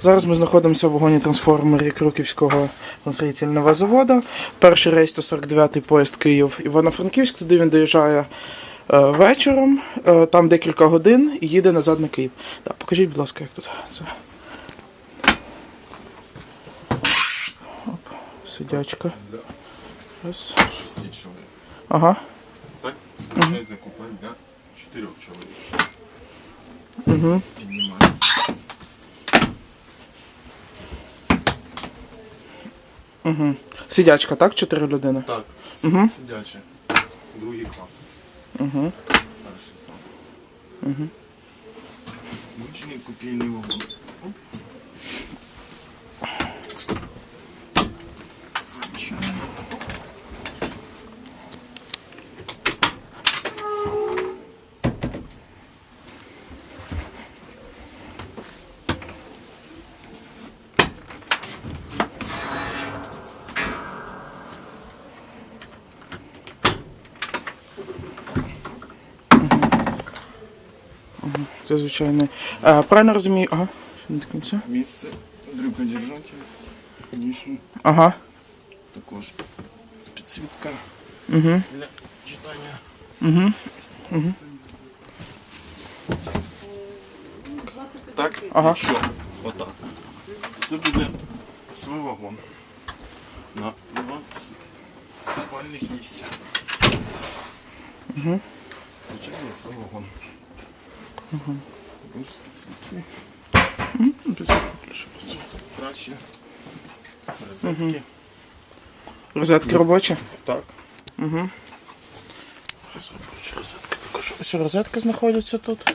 Зараз ми знаходимося в вагоні трансформері Крюківського строїтельного заводу. Перший рейс 149 поїзд Київ Івано-Франківськ. Туди він доїжджає е, вечором, е, там декілька годин і їде назад на Київ. Так, покажіть, будь ласка, як тут це. Оп, сидячка. Раз. шести человек. Ага. Так? Закупать для четырех человек. Угу. Угу. Сидячка, так? Чотири людини. Так, угу. сидячий. Другий клас. Угу. Перший клас. Угу. Мученый купейный вагон. Оп. Звичайно. Це звичайно. Е, правильно розумію. Ага. Ще не до кінця. Місце дрюкодержатель. Конечно. Ага. Також підсвітка Угу. для читання. Угу. Так, Ага. якщо отак. Це буде свій вагон. На два спальних місця. Угу. Звичайно, свій вагон. Угу. Краще. Розетки. Розетки робочі. Так. Угу. Розетки покажу. Ось розетки знаходяться тут.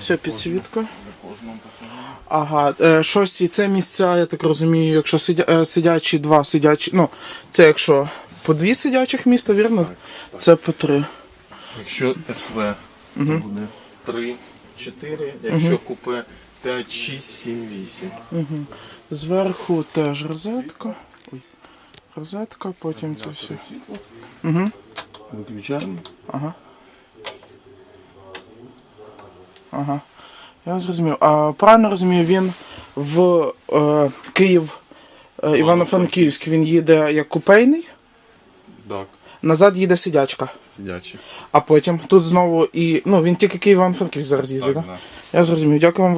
Все, підсвітка. Ага, е, шості це місця, я так розумію, якщо сидя, е, сидячі, два сидячі. Ну, це якщо по дві сидячих міста, вірно? Це по три. Якщо СВ буде 3, 4, якщо купе 5, 6, 7, 8. Зверху теж розетка. Ой. Розетка, потім це все. Світло. Угу. Виключаємо. Ага. Ага. Я зрозумів. А правильно розумію, він в е, Київ е, Івано-Франківськ він їде як купейний, Так, назад їде сидячка. сидячі. А потім тут знову і. Ну, він тільки Київ Івано-Франківськ зараз їздить, так? да. Я зрозумів. Дякую вам